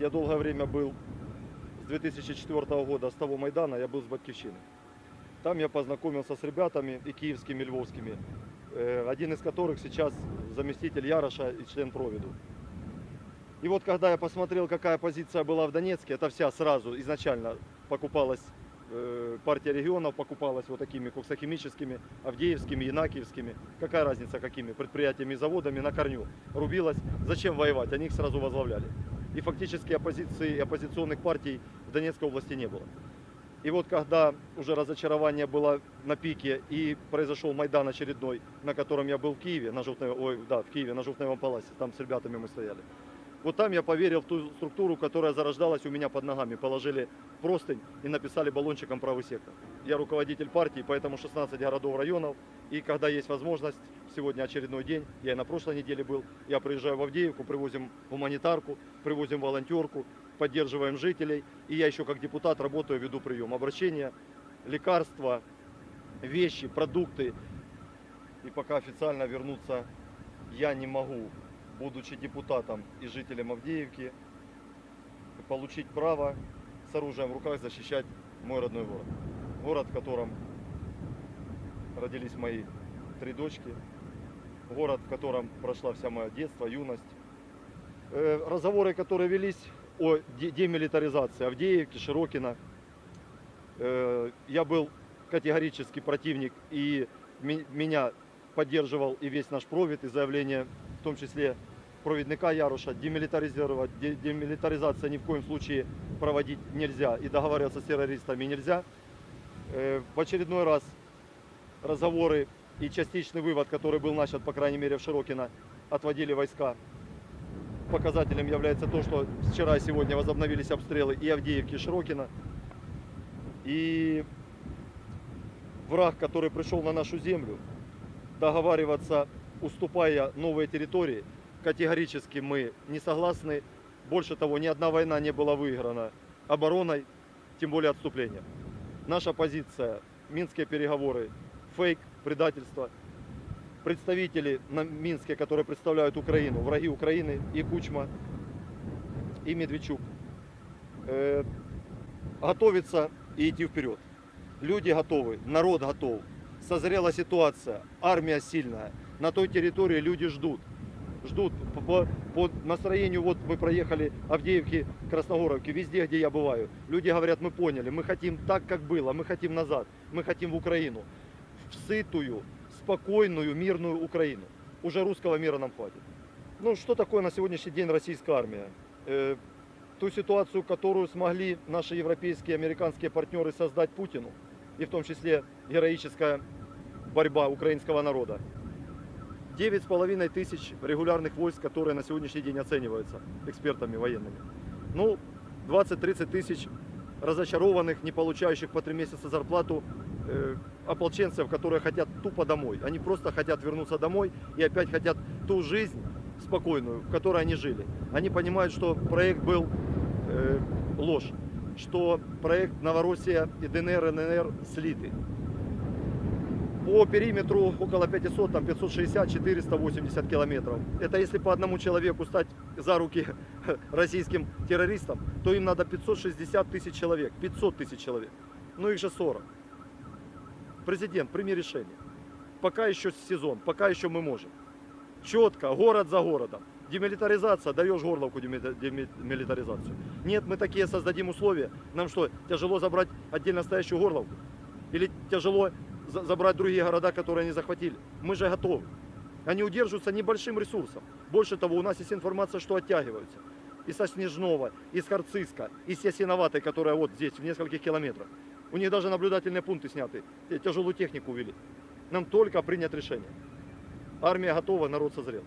я долгое время был с 2004 года, с того Майдана, я был с Батьковщины. Там я познакомился с ребятами и киевскими, и львовскими, э, один из которых сейчас заместитель Яроша и член Провиду. И вот когда я посмотрел, какая позиция была в Донецке, это вся сразу изначально покупалась э, партия регионов, покупалась вот такими коксохимическими, авдеевскими, янакиевскими, какая разница какими, предприятиями заводами на корню рубилась. Зачем воевать? Они их сразу возглавляли. И фактически оппозиции оппозиционных партий в Донецкой области не было. И вот когда уже разочарование было на пике и произошел Майдан очередной, на котором я был в Киеве, на Желтной, ой, да, в Киеве, на Желтном Паласе, там с ребятами мы стояли. Вот там я поверил в ту структуру, которая зарождалась у меня под ногами. Положили простынь и написали баллончиком правый сектор. Я руководитель партии, поэтому 16 городов, районов. И когда есть возможность, сегодня очередной день, я и на прошлой неделе был, я приезжаю в Авдеевку, привозим гуманитарку, привозим волонтерку, поддерживаем жителей. И я еще как депутат работаю, веду прием обращения, лекарства, вещи, продукты. И пока официально вернуться я не могу, будучи депутатом и жителем Авдеевки, получить право с оружием в руках защищать мой родной город. Город, в котором родились мои три дочки. Город, в котором прошла вся моя детство, юность. Э, Разговоры, которые велись о де- демилитаризации Авдеевки, Широкина, э, я был категорический противник и меня поддерживал и весь наш провид, и заявление, в том числе провідника Яруша, демилитаризировать, де- демилитаризация ни в коем случае проводить нельзя и договариваться с террористами нельзя. Э, В очередной раз разговоры и частичный вывод, который был начат, по крайней мере, в Широкино, отводили войска. Показателем является то, что вчера и сегодня возобновились обстрелы и Авдеевки, и Широкина. И враг, который пришел на нашу землю, договариваться, уступая новые территории, категорически мы не согласны. Больше того, ни одна война не была выиграна обороной, тем более отступлением. Наша позиция, минские переговоры, фейк, предательство. Представители на Минске, которые представляют Украину, враги Украины, и Кучма, и Медведчук, э, готовиться и идти вперед. Люди готовы, народ готов, созрела ситуация, армия сильная. На той территории люди ждут. Ждут по, по- настроению, вот мы проехали Авдеевки, Красногоровки, везде, где я бываю. Люди говорят, мы поняли, мы хотим так, как было, мы хотим назад, мы хотим в Украину. В сытую, спокойную, мирную Украину. Уже русского мира нам хватит. Ну, что такое на сегодняшний день российская армия? Э, ту ситуацию, которую смогли наши европейские, американские партнеры создать Путину, и в том числе героическая борьба украинского народа. 9,5 тысяч регулярных войск, которые на сегодняшний день оцениваются экспертами военными. Ну, 20-30 тысяч разочарованных, не получающих по три месяца зарплату э, ополченцев, которые хотят тупо домой. Они просто хотят вернуться домой и опять хотят ту жизнь спокойную, в которой они жили. Они понимают, что проект был э, ложь, что проект Новороссия и ДНР, ННР слиты. По периметру около 500, там 560, 480 километров. Это если по одному человеку стать за руки российским террористам, то им надо 560 тысяч человек, 500 тысяч человек. Ну их же 40. Президент, прими решение. Пока еще сезон, пока еще мы можем. Четко, город за городом. Демилитаризация, даешь горловку деми- демилитаризацию. Нет, мы такие создадим условия. Нам что, тяжело забрать отдельно стоящую горловку? Или тяжело забрать другие города, которые они захватили? Мы же готовы. Они удерживаются небольшим ресурсом. Больше того, у нас есть информация, что оттягиваются. И со Снежного, и с Харциска, и с Ясиноватой, которая вот здесь, в нескольких километрах. У них даже наблюдательные пункты сняты. Тяжелую технику увели. Нам только принять решение. Армия готова, народ созрел.